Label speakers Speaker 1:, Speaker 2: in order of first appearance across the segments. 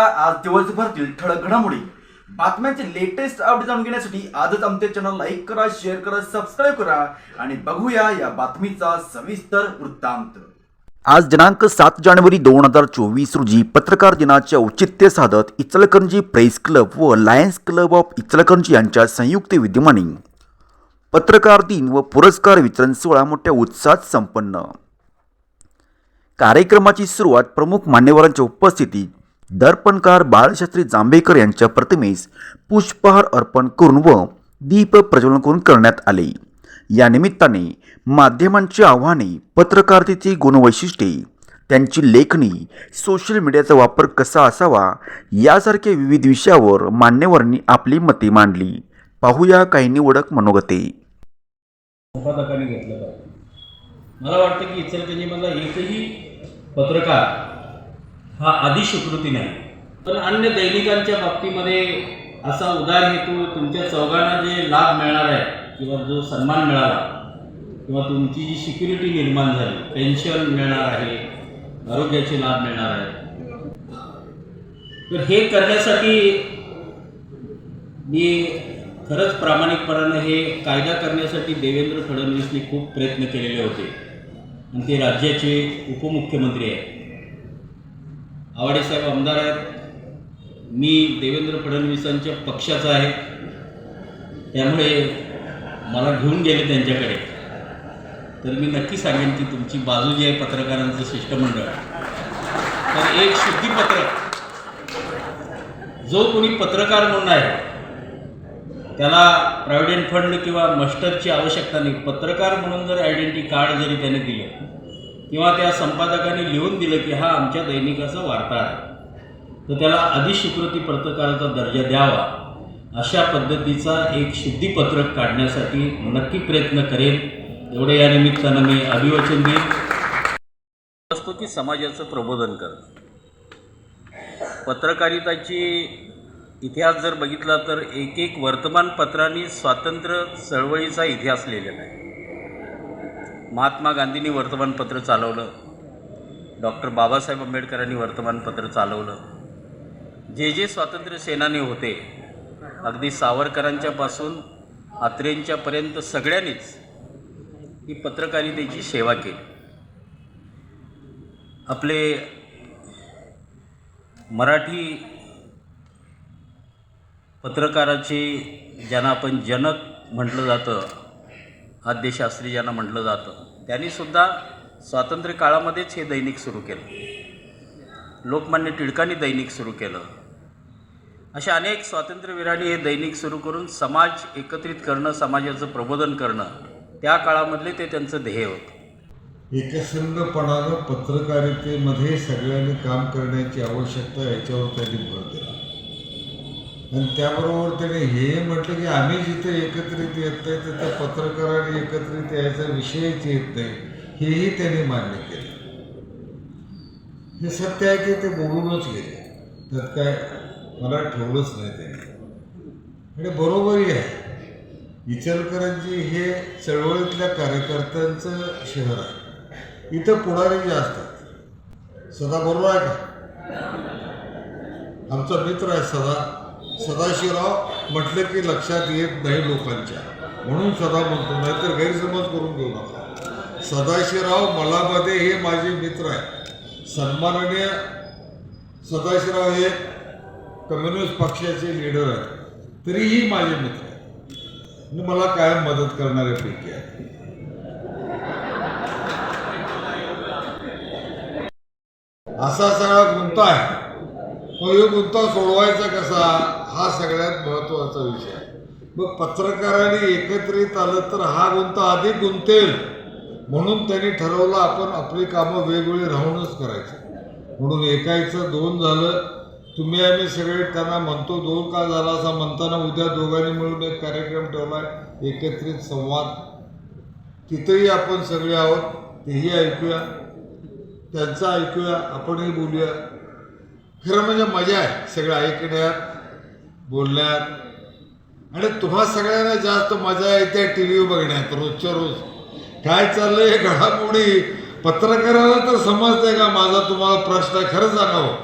Speaker 1: बघूया आज दिवसभरातील ठळक घडामोडी. बातम्यांचे लेटेस्ट अपडेट जाणून घेण्यासाठी आजच आमच्या चॅनल लाईक करा शेअर करा सबस्क्राईब करा आणि बघूया या बातमीचा सविस्तर वृत्तांत. आज दिनांक सात जानेवारी दोन हजार चोवीस रोजी पत्रकार दिनाचे औचित्य साधत इचलकरंजी प्रेस क्लब व लायन्स क्लब ऑफ इचलकरंजी यांच्या संयुक्त विद्यमाने पत्रकार दिन व पुरस्कार वितरण सोहळा मोठ्या उत्साहात संपन्न. कार्यक्रमाची सुरुवात प्रमुख मान्यवरांच्या उपस्थितीत दर्पणकार बाळशास्त्री जांभेकर यांच्या प्रतिमेस पुष्पहार अर्पण करून व दीप प्रज्वलन करून करण्यात आले. या निमित्ताने माध्यमांची आव्हाने पत्रकारितेची गुणवैशिष्ट्ये त्यांची लेखणी सोशल मीडियाचा वापर कसा असावा यासारख्या विविध विषयावर मान्यवरांनी आपली मते मांडली. पाहूया काही निवडक मनोगते.
Speaker 2: संपादकाने घेतलं मला वाटतं की इचलकरंजीमधला एकही पत्रकार हा आधी स्वीकृती नाही. पण अन्य दैनिकांच्या बाबतीमध्ये असा उदार हेतू तुमच्या चौघांना जे लाभ मिळणार आहे किंवा जो सन्मान मिळाला किंवा तुमची जी सिक्युरिटी निर्माण झाली पेन्शन मिळणार आहे आरोग्याचे लाभ मिळणार आहे. तर हे करण्यासाठी मी खरंच प्रामाणिकपणानं हे कायदा करण्यासाठी देवेंद्र फडणवीसने खूप प्रयत्न केलेले होते. आणि ते राज्याचे उपमुख्यमंत्री आहेत. आवाडेसाहेब आमदार आहेत. मी देवेंद्र फडणवीसांच्या पक्षाचा आहे. त्यामुळे मला घेऊन गेले त्यांच्याकडे. तर मी नक्की सांगेन की तुमची बाजू जी आहे पत्रकारांचं शिष्टमंडळ तर एक शुद्धीपत्रक. जो कोणी पत्रकार म्हणून आहे त्याला प्रॉव्हिडंट फंड किंवा मस्टरची आवश्यकता नाही. पत्रकार म्हणून जर आयडेंटिटी कार्ड जरी त्याने दिलं किंवा त्या संपादकाने लिहून दिलं की हा आमच्या दैनिकाचा वार्ताहर आहे. तर त्याला अधिस्वीकृती पत्रकाराचा दर्जा द्यावा. अशा पद्धतीचा एक शुद्धीपत्रक काढण्यासाठी नक्की प्रयत्न करेन. एवढे या निमित्तानं मी अभिवचन देईन. असतो की समाजाचं प्रबोधन कर पत्रकारिताची इतिहास जर बघितला तर एक एक वर्तमानपत्रांनी स्वातंत्र्य चळवळीचा इतिहास लिहिलेला आहे. महात्मा गांधींनी वर्तमानपत्र चालवलं. डॉक्टर बाबासाहेब आंबेडकरांनी वर्तमानपत्र चालवलं. जे जे स्वातंत्र्य सेनानी होते अगदी सावरकरांच्यापासून आत्रेंच्यापर्यंत सगळ्यांनीच ही पत्रकारितेची सेवा केली. आपले मराठी पत्रकाराचे ज्यांना आपण जनक म्हटलं जातं आद्यशास्त्री ज्यांना म्हटलं जातं त्यांनीसुद्धा स्वातंत्र्य काळामध्येच हे दैनिक सुरू केलं. लोकमान्य टिळकांनी दैनिक सुरू केलं. अशा अनेक स्वातंत्र्यवीरांनी हे दैनिक सुरू करून समाज एकत्रित करणं समाजाचं प्रबोधन करणं त्या काळामधले ते त्यांचं ध्येय होतं.
Speaker 3: एकसंघपणानं पत्रकारितेमध्ये सगळ्यांनी काम करण्याची आवश्यकता याच्यावर त्यांनी भर दिला. आणि त्याबरोबर त्याने हे म्हटलं की आम्ही जिथे एकत्रित येत नाही तिथं पत्रकारांनी एकत्रित यायचा विषयच येत नाही. हेही त्यांनी मान्य केलं. हे सत्य आहे की ते बोलूनच गेले. त्यात काय मला ठेवलंच नाही त्यांनी. म्हणजे आणि बरोबरही आहे. इचलकरंजी हे चळवळीतल्या कार्यकर्त्यांचं शहर आहे. इथं पुढारी जे असतात सदा बरोबर आहे का? आमचा मित्र आहे सदा. सदाशिवराव म्हटलं की लक्षात येत नाही लोकांच्या. म्हणून सदा म्हणतो नाहीतर गैरसमज करून घेऊ नका. सदाशिवराव मलामध्ये हे माझे मित्र आहे सन्माननीय सदाशिवराव हे कम्युनिस्ट पक्षाचे लीडर आहेत. तरीही माझे मित्र आहेत. आणि मला कायम मदत करणाऱ्यापैकी आहे असा सगळा गुंता आहे. मग हे गुंता सोडवायचा कसा? हा सगळ्यात महत्त्वाचा विषय आहे. मग पत्रकारांनी एकत्रित आलं तर हा गुंता अधिक गुंतेल. म्हणून त्यांनी ठरवलं आपण आपली कामं वेगवेगळी राहूनच करायची. म्हणून एकायचं दोन झालं. तुम्ही आम्ही सगळे त्यांना म्हणतो दोन का झाला असा म्हणताना उद्या दोघांनी मिळून एक कार्यक्रम ठेवला एकत्रित संवाद. तिथंही आपण सगळे आहोत तेही ऐकूया. त्यांचं ऐकूया आपणही बोलूया. खरं म्हणजे मजा आहे सगळं ऐकण्यात. बोलण्यात. आणि तुम्हा सगळ्यांना जास्त मजा येते टी व्ही बघण्यात रोजच्या रोज. काय चाललंय घडामोडी? पत्रकाराला तर समजतंय का माझा तुम्हाला प्रश्न आहे? खरं सांगावं.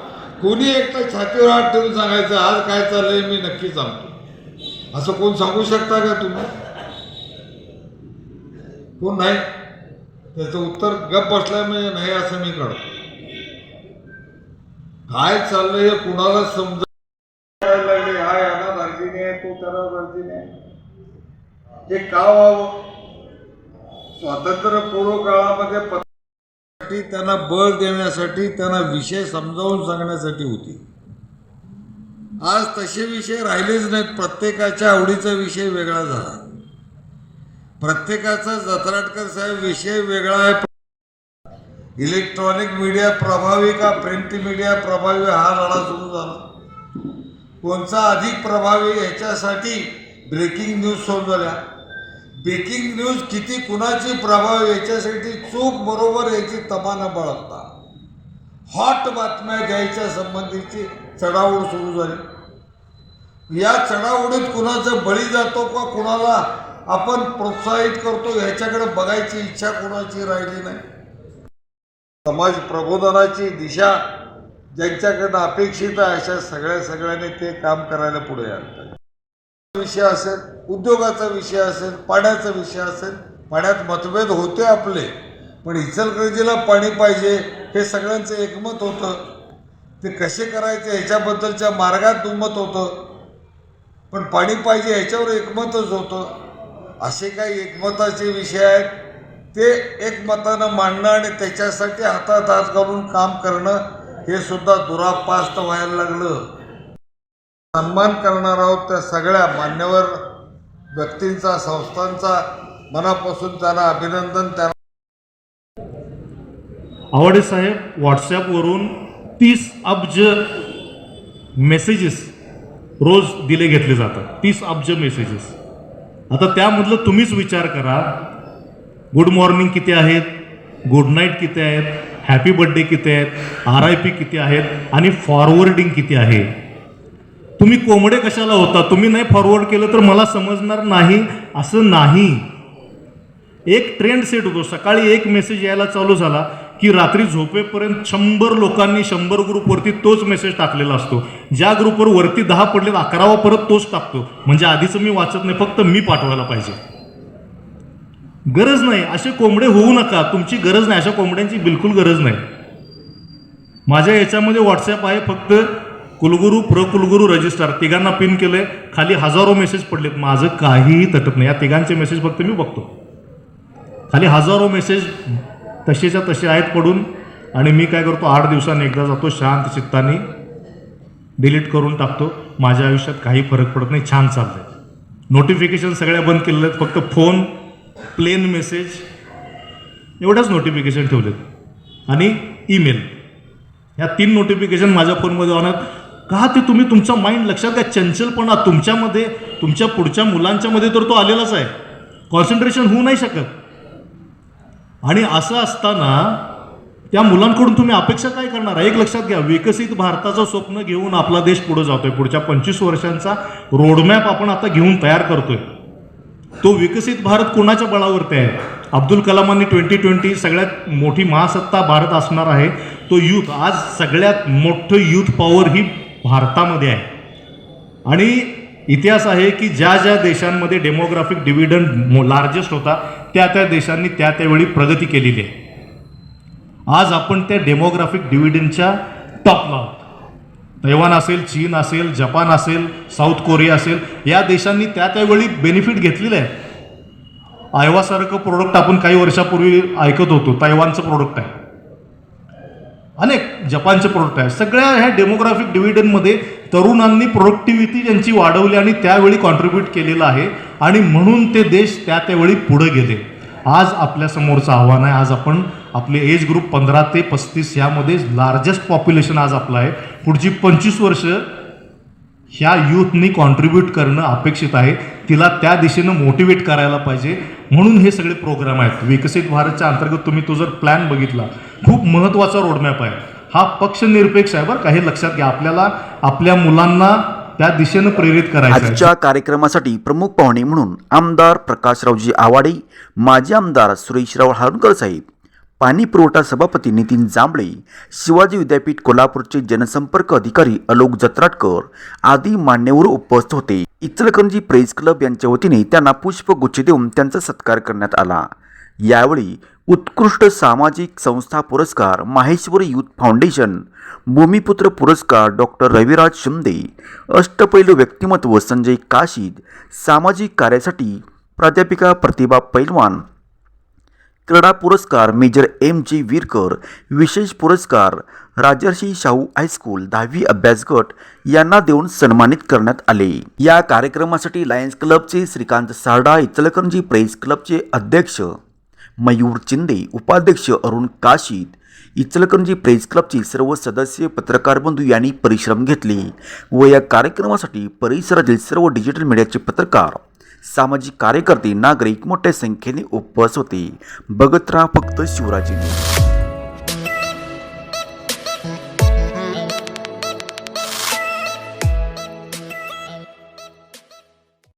Speaker 3: कोणी एकटा छातीवर हात ठेवून सांगायचं आज काय चाललंय मी नक्की सांगतो. असं कोण सांगू शकता का तुम्ही? कोण नाही? त्याचं उत्तर गप बसलाय म्हणजे नाही असं मी काढतो काय चाललंय हे कुणाला समजा लागले हा याला दार्जिने आहे तो त्याला दार्जिने आहे हे का व्हावं? स्वातंत्र्यपूर्व काळामध्ये पत्रासाठी त्यांना बळ देण्यासाठी त्यांना विषय समजावून सांगण्यासाठी होती. आज तसे विषय राहिलेच नाहीत. प्रत्येकाच्या आवडीचा विषय वेगळा झाला. प्रत्येकाचा जत्राटकर साहेब विषय वेगळा आहे. इलेक्ट्रॉनिक मीडिया प्रभावी का? प्रिंट मीडिया प्रभावी? हा लढा सुरू झाला. कोणचा अधिक प्रभावी? याच्यासाठी ब्रेकिंग न्यूज सुरू झाल्या. ब्रेकिंग न्यूज किती कुणाची प्रभाव याच्यासाठी चूक बरोबर याची तमानं बाळगता. हॉट बातम्या द्यायच्या संबंधीची चढाओढ सुरू झाली. या चढाओढीत कुणाचा बळी जातो का कुणाला आपण प्रोत्साहित करतो ह्याच्याकडे बघायची इच्छा कुणाची राहिली नाही. समाज प्रबोधनाची दिशा ज्यांच्याकडनं अपेक्षित आहे अशा सगळ्या सगळ्यांनी ते काम करायला पुढे आणतात. विषय असेल उद्योगाचा विषय असेल पाण्याचा विषय असेल पाण्यात मतभेद होते आपले पण इचलकरंजीला पाणी पाहिजे हे सगळ्यांचं एकमत होतं. ते कसे करायचे ह्याच्याबद्दलच्या मार्गात दुमत होतं. पण पाणी पाहिजे ह्याच्यावर एकमतच होतं. असे काही एकमताचे विषय आहेत ते एकमतानं मांडणं आणि त्याच्यासाठी हातात हात घालून काम करणं हे सुद्धा दुरापास्त व्हायला लागलं. सन्मान करणार आहोत त्या सगळ्या मान्यवर व्यक्तींचा संस्थांचा मनापासून त्यांना अभिनंदन त्यांना
Speaker 4: आवडे साहेब व्हॉट्सॲपवरून तीस अब्ज मेसेजेस रोज दिले घेतले जातात. तीस अब्ज मेसेजेस आता त्यामधलं तुम्हीच विचार करा. गुड मॉर्निंग किती आहेत? गुड नाईट किती आहेत? हॅपी बर्थडे किती आहेत? आर आय पी किती आहेत? आणि फॉरवर्डिंग किती आहे? तुम्ही कोंबडे कशाला होता? तुम्ही नाही फॉरवर्ड केलं तर मला समजणार नाही. असं नाही. एक ट्रेंड सेट होतो. सकाळी एक मेसेज यायला चालू झाला की रात्री झोपेपर्यंत शंभर लोकांनी शंभर ग्रुपवरती तोच मेसेज टाकलेला असतो. ज्या ग्रुपवर वरती दहा पडलेत अकरावा परत तोच टाकतो. म्हणजे आधीचं मी वाचत नाही फक्त मी पाठवायला पाहिजे. गरज नाही. असे कोंबडे होऊ नका. तुमची गरज नाही. अशा कोंबड्यांची बिलकुल गरज नाही. माझ्या याच्यामध्ये व्हॉट्सॲप आहे फक्त कुलगुरू प्र कुलगुरू रजिस्टर तिघांना पिन केलंय. खाली हजारो मेसेज पडलेत. माझं काहीही तटत नाही. या तिघांचे मेसेज फक्त मी बघतो. खाली हजारो मेसेज तसेच्या तसे आहेत पडून. आणि मी काय करतो? आठ दिवसांनी एकदा जातो शांत चित्ताने. डिलीट करून टाकतो. माझ्या आयुष्यात काही फरक पडत नाही. छान चाललंय. नोटिफिकेशन सगळ्या बंद केलेल्या आहेत. फक्त फोन प्लेन मेसेज एवढ्याच नोटिफिकेशन ठेवलेत. आणि ईमेल ह्या तीन नोटिफिकेशन माझ्या फोनमध्ये ऑन आहेत. का ते तुम्ही तुमचा माइंड लक्षात घ्या. चंचलपणा तुमच्यामध्ये तुमच्या पुढच्या मुलांच्यामध्ये तर तो आलेलाच आहे. कॉन्सन्ट्रेशन होऊ नाही शकत. आणि असं असताना त्या मुलांकडून तुम्ही अपेक्षा काय करणार एक लक्षात घ्या. विकसित भारताचं स्वप्न घेऊन आपला देश पुढे जातोय. पुढच्या पंचवीस वर्षांचा रोडमॅप आपण आता घेऊन तयार करतोय. तो विकसित भारत कोणाच्या बळावरती आहे? अब्दुल कलामांनी ट्वेंटी ट्वेंटी सगळ्यात मोठी महासत्ता भारत असणार आहे. तो युथ आज सगळ्यात मोठं युथ पॉवर ही भारतामध्ये आहे. आणि इतिहास आहे की ज्या ज्या देशांमध्ये डेमोग्राफिक डिव्हिडंड लार्जेस्ट होता त्या त्या देशांनी त्या त्यावेळी प्रगती केलेली आहे. आज आपण त्या डेमोग्राफिक डिव्हिडंडच्या टॉपला आहोत. तैवान असेल चीन असेल जपान असेल साऊथ कोरिया असेल या देशांनी त्या त्यावेळी बेनिफिट घेतलेलं आहे. आयवासारखं प्रोडक्ट आपण काही वर्षापूर्वी ऐकत होतो तैवानचं प्रोडक्ट आहे. अनेक जपानचे प्रोडक्ट आहे सगळ्या ह्या डेमोग्राफिक डिव्हिडनमध्ये तरुणांनी प्रोडक्टिव्हिटी त्यांची वाढवली आणि त्यावेळी कॉन्ट्रीब्यूट केलेलं आहे. आणि म्हणून ते देश त्या त्यावेळी पुढे गेले. आज आपल्यासमोरचं आव्हान आहे. आज आपण आपले एज ग्रुप पंधरा ते पस्तीस ह्यामध्ये लार्जेस्ट पॉप्युलेशन आज आपलं आहे. पुढची पंचवीस वर्ष ह्या यूथनी कॉन्ट्रीब्यूट करणं अपेक्षित आहे. तिला त्या दिशेनं मोटिवेट करायला पाहिजे. म्हणून हे सगळे प्रोग्राम आहेत. विकसित भारतच्या अंतर्गत तुम्ही तो जर प्लॅन बघितला खूप महत्त्वाचा रोडमॅप आहे. हा पक्षनिरपेक्ष आहे बरं का. हे लक्षात घ्या. आपल्याला आपल्या मुलांना त्या दिशेनं प्रेरित करायचं
Speaker 1: आजच्या कार्यक्रमासाठी प्रमुख पाहुणे म्हणून आमदार प्रकाशरावजी आवाडे माजी आमदार सुरेशराव हारुणकर साहेब. पाणी पुरवठा सभापती नितीन जांभळे शिवाजी विद्यापीठ कोल्हापूरचे जनसंपर्क अधिकारी अलोक जत्राटकर आदी मान्यवर उपस्थित होते. इचलकरंजी प्रेस क्लब यांच्या वतीने त्यांना पुष्पगुच्छ देऊन त्यांचा सत्कार करण्यात आला. यावेळी उत्कृष्ट सामाजिक संस्था पुरस्कार माहेश्वर युथ फाउंडेशन भूमिपुत्र पुरस्कार डॉक्टर रविराज शिंदे अष्टपैलू व्यक्तिमत्व संजय काशीद सामाजिक कार्यासाठी प्राध्यापिका प्रतिभा पैलवान क्रीडा पुरस्कार मेजर एम जी विरकर विशेष पुरस्कार राजर्षी शाहू हायस्कूल दहावी अभ्यास गट यांना देऊन सन्मानित करण्यात आले. या कार्यक्रमासाठी लायन्स क्लबचे श्रीकांत सारडा इचलकरंजी प्रेस क्लबचे अध्यक्ष मयूर चिंदे उपाध्यक्ष अरुण काशीद इचलकरंजी प्रेस क्लबचे सर्व सदस्य पत्रकार बंधू यांनी परिश्रम घेतले व या कार्यक्रमासाठी परिसरातील सर्व डिजिटल मीडियाचे पत्रकार सामाजिक कार्यकर्ते नागरिक मोठ्या संख्येने उपवास होते. बघत राहा फक्त शिवराजी